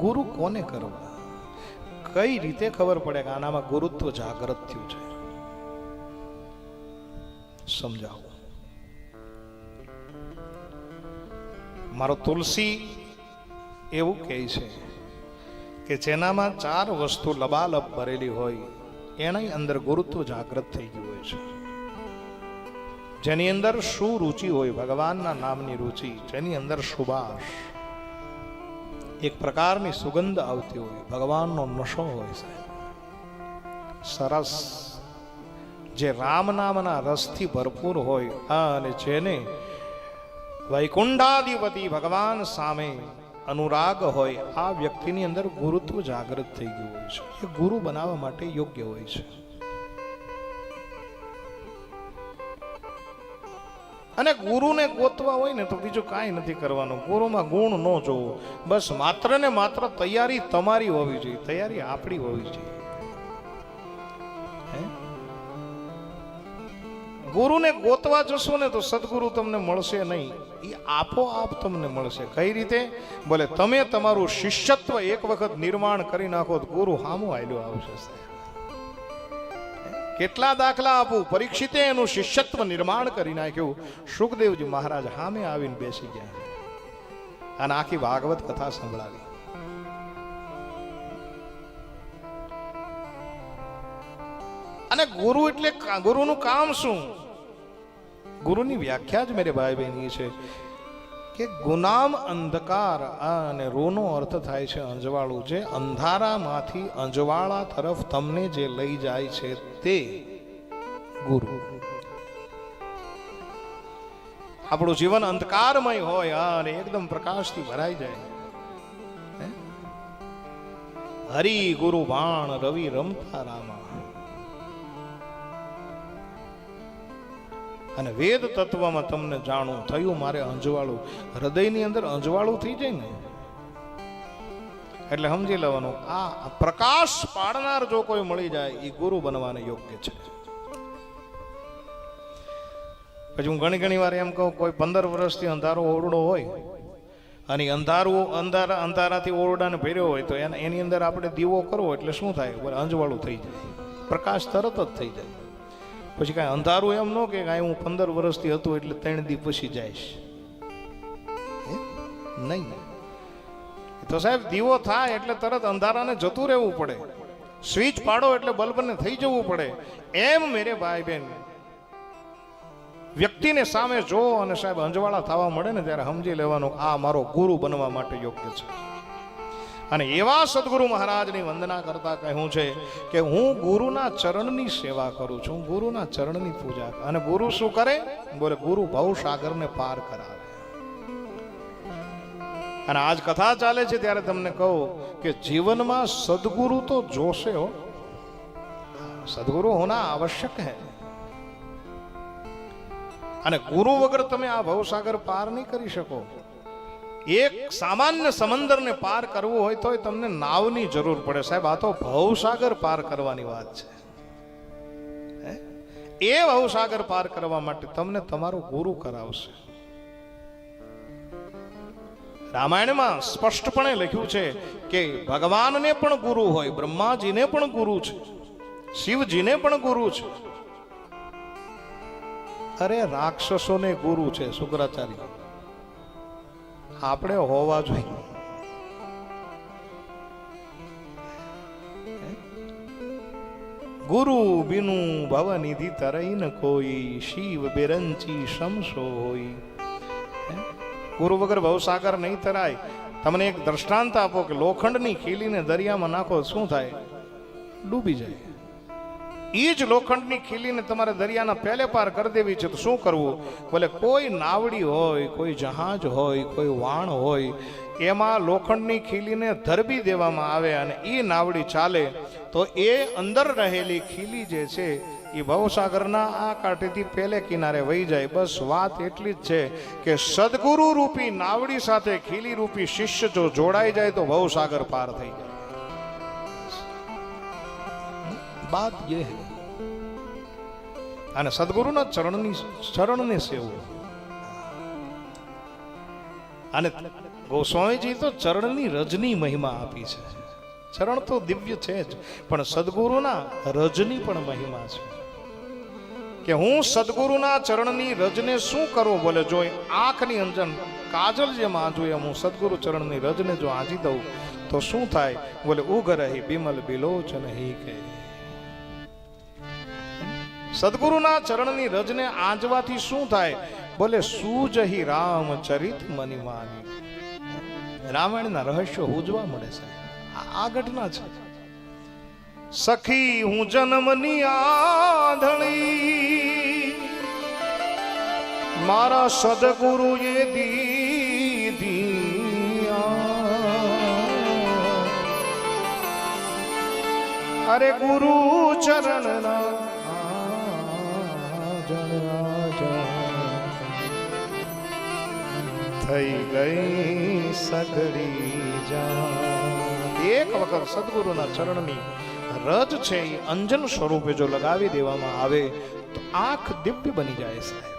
ગુરુ કોને કરવા? કઈ રીતે ખબર પડે કે આનામાં ગુરુત્વ જાગૃત થયું છે? સમજાવો. મારો તુલસી એવું કહે છે કે જેનામાં ચાર વસ્તુ લબાલબ ભરેલી હોય એની અંદર ગુરુત્વ જાગૃત થઈ ગયું હોય છે. જેની અંદર શું રુચિ હોય, ભગવાનના નામની રુચિ, જેની અંદર સુબાસ એક પ્રકારની સુગંધ આવતી હોય. ભગવાનનો નશો હોય સાહેબ. સરસ. જે રામ નામના રસથી ભરપૂર હોય અને જેને વૈકુંઠાધિપતિ ભગવાન સામે અનુરાગ હોય, આ વ્યક્તિની અંદર ગુરુત્વ જાગૃત થઈ ગયું હોય છે. એ ગુરુ બનાવવા માટે યોગ્ય હોય છે. અને ગુરુને ગોતવા હોય ને તો બીજું કાંઈ નથી કરવાનું. ગુરુમાં ગુણ ન જોવો. બસ માત્ર ને માત્ર તૈયારી તમારી હોવી જોઈએ. તૈયારી આપણી હોવી જોઈએ? ગુરુને ગોતવા જશો ને તો સદગુરુ તમને મળશે નહીં. એ આપોઆપ તમને મળશે. કઈ રીતે? બોલે, તમે તમારું શિષ્યત્વ એક વખત નિર્માણ કરી નાખો તો ગુરુ હામું આયલું આવશે કેટલા દાખલા આપું? પરીક્ષિતે એનું શિષ્યત્વ નિર્માણ કરી નાખ્યું. સુખદેવજી મહારાજ સામે આવીને બેસી ગયા. અને આખી ભાગવત કથા સંભળાવી. અને ગુરુ એટલે ગુરુનું કામ શું? ગુરુની વ્યાખ્યા જ મેરે ભાઈ બહેની છે. કે ગુનામ અંધકાર. આ અને રોનો અર્થ થાય છે અંજવાળું. જે અંધારામાંથી અંજવાળા તરફ તમને જે લઈ જાય છે તે ગુરુ. આપણું જીવન અંધકારમય હોય અને એકદમ પ્રકાશથી ભરાઈ જાય. હરિ ગુરુ બાણ રવિ રમતા રામા. અને વેદ તત્વમાં તમને જાણું, થયું મારે અંજવાળું. હૃદયની અંદર અંજવાળું થઈ જાય ને? એટલે સમજી લેવાનું, આ પ્રકાશ પાડનાર જો કોઈ મળી જાય એ ગુરુ બનવાને યોગ્ય છે. પછી હું ઘણી ઘણી વાર એમ કહું, કોઈ પંદર વર્ષથી અંધારો ઓરડો હોય, અને અંધારું અંધારા અંધારાથી ઓરડાને ભર્યો હોય, તો એના અંદર આપણે દીવો કરવો, એટલે શું થાય? અંજવાળું થઈ જાય. પ્રકાશ તરત જ થઈ જાય. પછી કાંઈ અંધારું એમ ન કે કાંઈ હું પંદર વર્ષથી હતું એટલે ત્રણ દી પછી જઈશ. નહીં. તો સાહેબ દીવો થાય એટલે તરત અંધારાને જતું રહેવું પડે. સ્વિચ પાડો એટલે બલ્બને થઈ જવું પડે. એમ મેરે ભાઈ બેન વ્યક્તિને સામે જો અને સાહેબ અંજવાળા થવા મળે ને ત્યારે સમજી લેવાનું આ મારો ગુરુ બનવા માટે યોગ્ય છે. અને એવા સદગુરુ મહારાજની વંદના કરતા કહ્યું છે કે હું ગુરુના ચરણની સેવા કરું છું, ગુરુના ચરણની પૂજા અને ગુરુ શું કરે? બોલે, ગુરુ ભવસાગરને પાર કરાવે. અને આજ કથા ચાલે છે ત્યારે તમને કહું કે જીવનમાં સદગુરુ તો જોશે હો. સદગુરુ હોના આવશ્યક હે. અને ગુરુ વગર તમે આ ભવસાગર પાર નહીં કરી શકો. એક સામાન્ય સમંદરને પાર કરવું હોય તોય તમને નાવની જરૂર પડે. સાહેબ, આ તો ભવસાગર પાર કરવાની વાત છે. એ ભવસાગર પાર કરવા માટે તમને તમારો ગુરુ કરાવશે. રામાયણમાં સ્પષ્ટપણે લખ્યું છે કે ભગવાનને પણ ગુરુ હોય, બ્રહ્માજીને પણ ગુરુ છે, શિવજીને પણ ગુરુ છે. અરે, રાક્ષસોને ગુરુ છે, શુક્રાચાર્ય. આપણે હોવા જોઈએ. ગુરુ બિનુ ભવનિધિ તરઈ ન કોઈ, શિવ બેરંચી શમશો હોય. ગુરુ વગર ભવસાગર નહીં તરાય. તમને એક દ્રષ્ટાંત આપો કે લોખંડની ખીલીને દરિયામાં નાખો શું થાય? ડૂબી જાય. એ જ લોખંડની ખીલીને તમારે દરિયાના પહેલે પાર કરી દેવી છે, તો શું કરવું? ભલે કોઈ નાવડી હોય, કોઈ જહાજ હોય, કોઈ વાણ હોય, એમાં લોખંડની ખીલીને ધરબી દેવામાં આવે અને એ નાવડી ચાલે, તો એ અંદર રહેલી ખીલી જે છે એ ભવસાગરના આ કાંઠેથી પહેલે કિનારે વહી જાય. બસ વાત એટલી જ છે કે સદગુરુ રૂપી નાવડી સાથે ખીલી રૂપી શિષ્ય જો જોડાઈ જાય તો ભવસાગર પાર થઈ જાય. બાત ये है અને સદગુરુના ચરણની ચરણને સેવું. અને ગોસ્વામીજી તો ચરણની રજની મહિમા આપી છે. ચરણ તો દિવ્ય છે જ, પણ સદગુરુના રજની પણ મહિમા છે. કે હું સદગુરુના ચરણની રજને શું કરવું બોલે જો આંખની અંજન કાજલ જે આજુ એમ હું સદગુરુ ચરણની રજને જો આજી દઉં, તો શું થાય? બોલે, ઉગ રહી બિમલ બિલોચન નહીં કે સદગુરુના ચરણની રજને આંજવાથી શું થાય? બોલે સુજહી રામ ચરિત મની માની રામાયણના રહસ્યો ઉજવા મળે છે. આ- ઘટના છે. સખી, હું જન્મની આંધળી. મારા સદગુરુએ દીધી આ. અરે ગુરુ ચરણ થઈ ગઈ સગડી જા એક વખત સદગુરુના ચરણની રજ છે એ અંજન સ્વરૂપે જો લગાવી દેવામાં આવે તો આંખ દિવ્ય બની જાય સાહેબ.